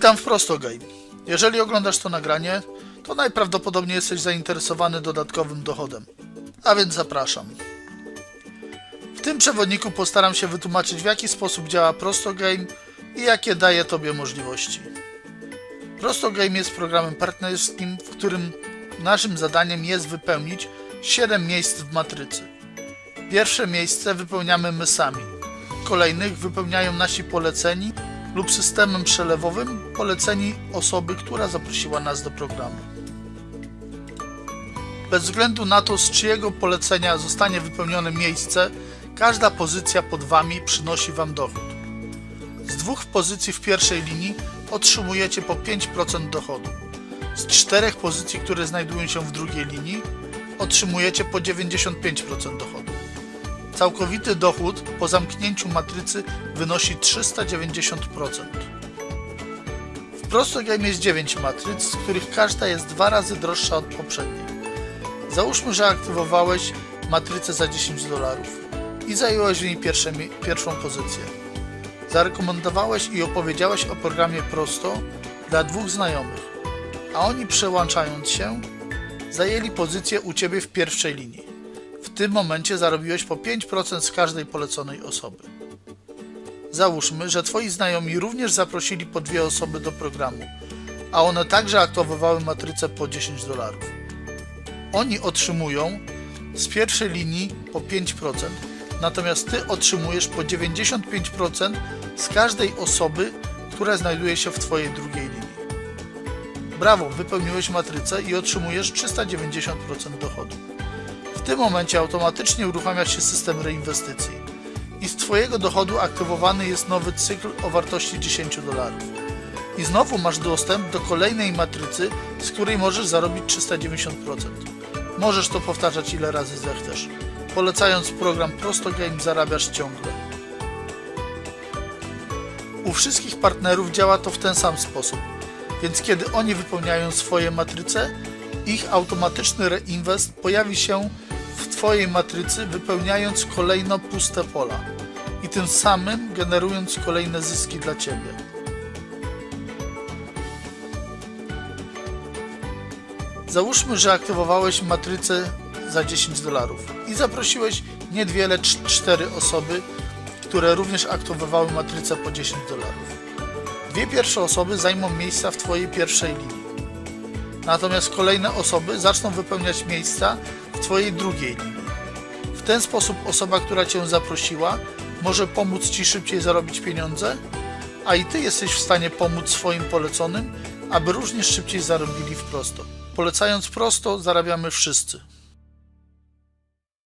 Witam w Prostogame. Jeżeli oglądasz to nagranie, to najprawdopodobniej jesteś zainteresowany dodatkowym dochodem. A więc zapraszam. W tym przewodniku postaram się wytłumaczyć w jaki sposób działa Prostogame i jakie daje Tobie możliwości. Prostogame jest programem partnerskim, w którym naszym zadaniem jest wypełnić 7 miejsc w matrycy. Pierwsze miejsce wypełniamy my sami. Kolejnych wypełniają nasi poleceni lub systemem przelewowym poleceni osoby, która zaprosiła nas do programu. Bez względu na to, z czyjego polecenia zostanie wypełnione miejsce, każda pozycja pod Wami przynosi Wam dochód. Z dwóch pozycji w pierwszej linii otrzymujecie po 5% dochodu. Z czterech pozycji, które znajdują się w drugiej linii, otrzymujecie po 95% dochodu. Całkowity dochód po zamknięciu matrycy wynosi 390%. W Prostogame jest 9 matryc, z których każda jest dwa razy droższa od poprzedniej. Załóżmy, że aktywowałeś matrycę za 10 dolarów i zająłeś w niej pierwsze, pierwszą pozycję. Zarekomendowałeś i opowiedziałeś o programie Prosto dla dwóch znajomych, a oni przełączając się, zajęli pozycję u Ciebie w pierwszej linii. W tym momencie zarobiłeś po 5% z każdej poleconej osoby. Załóżmy, że Twoi znajomi również zaprosili po dwie osoby do programu, a one także aktywowały matrycę po 10 dolarów. Oni otrzymują z pierwszej linii po 5%, natomiast Ty otrzymujesz po 95% z każdej osoby, która znajduje się w Twojej drugiej linii. Brawo, wypełniłeś matrycę i otrzymujesz 390% dochodu. Tym momencie automatycznie uruchamia się system reinwestycji i z Twojego dochodu aktywowany jest nowy cykl o wartości 10 dolarów. I znowu masz dostęp do kolejnej matrycy, z której możesz zarobić 390%. Możesz to powtarzać ile razy zechcesz. Polecając program Prostogame zarabiasz ciągle. U wszystkich partnerów działa to w ten sam sposób, więc kiedy oni wypełniają swoje matryce, ich automatyczny reinvest pojawi się w Twojej matrycy, wypełniając kolejno puste pola i tym samym generując kolejne zyski dla Ciebie. Załóżmy, że aktywowałeś matrycę za 10 dolarów i zaprosiłeś nie dwie, lecz cztery osoby, które również aktywowały matrycę po 10 dolarów. Dwie pierwsze osoby zajmą miejsca w Twojej pierwszej linii. Natomiast kolejne osoby zaczną wypełniać miejsca w Twojej drugiej linii. W ten sposób osoba, która Cię zaprosiła, może pomóc Ci szybciej zarobić pieniądze, a i Ty jesteś w stanie pomóc swoim poleconym, aby również szybciej zarobili w prosto. Polecając prosto, zarabiamy wszyscy.